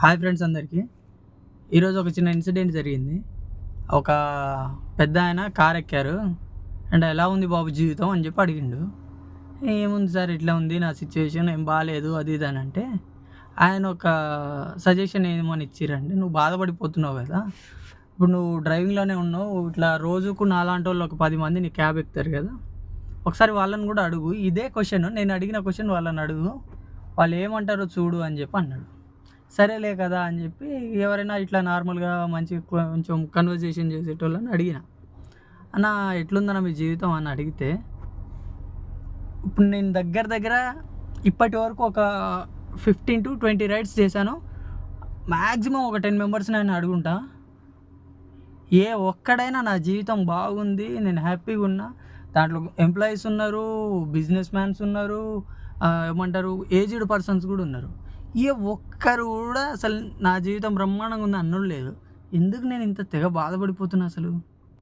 Hi friends అందరికీ. ఈరోజు ఒక చిన్న ఇన్సిడెంట్ జరిగింది. ఒక పెద్ద ఆయన కార్ ఎక్కారు. అండ్ ఎలా ఉంది బాబు జీవితం? అని చెప్పి అడిగిండు. ఏముంది సార్ ఇట్లా ఉంది నా సిచ్యువేషన్ ఏం బాగాలేదు అది ఇది అని అంటే ఆయన ఒక సజెషన్ ఏమని ఇచ్చిరంటే నువ్వు బాధపడిపోతున్నావు కదా. ఇప్పుడు నువ్వు డ్రైవింగ్లోనే ఉన్నావు ఇట్లా రోజుకు నాలాంటి వాళ్ళు ఒక పది మంది నీ క్యాబ్ ఎక్కుతారు కదా. ఒకసారి వాళ్ళని కూడా అడుగు. ఇదే క్వశ్చన్ నేను అడిగిన క్వశ్చన్ వాళ్ళని అడుగు. వాళ్ళు ఏమంటారో చూడు అని చెప్పి అన్నాడు. సరేలే కదా అని చెప్పి ఎవరైనా ఇట్లా నార్మల్గా మంచి కొంచెం కన్వర్జేషన్ చేసేటోళ్ళని అడిగిన. అన్న ఎట్లుందన్న మీ జీవితం? అని అడిగితే ఇప్పుడు నేను దగ్గర దగ్గర ఇప్పటి వరకు ఒక ఫిఫ్టీన్ టు ట్వంటీ రైడ్స్ చేశాను. మ్యాక్సిమం ఒక టెన్ మెంబర్స్ నేను అడుగుంటా. ఏ ఒక్కడైనా నా జీవితం బాగుంది నేను హ్యాపీగా ఉన్నా. దాంట్లో ఎంప్లాయీస్ ఉన్నారు బిజినెస్ మ్యాన్స్ ఉన్నారు ఏమంటారు ఏజ్డ్ పర్సన్స్ కూడా ఉన్నారు. ఏ ఒక్కరు కూడా అసలు నా జీవితం బ్రహ్మాండంగా ఉంది అన్నోడు లేదు. ఎందుకు నేను ఇంత తెగ బాధపడిపోతున్నా అసలు?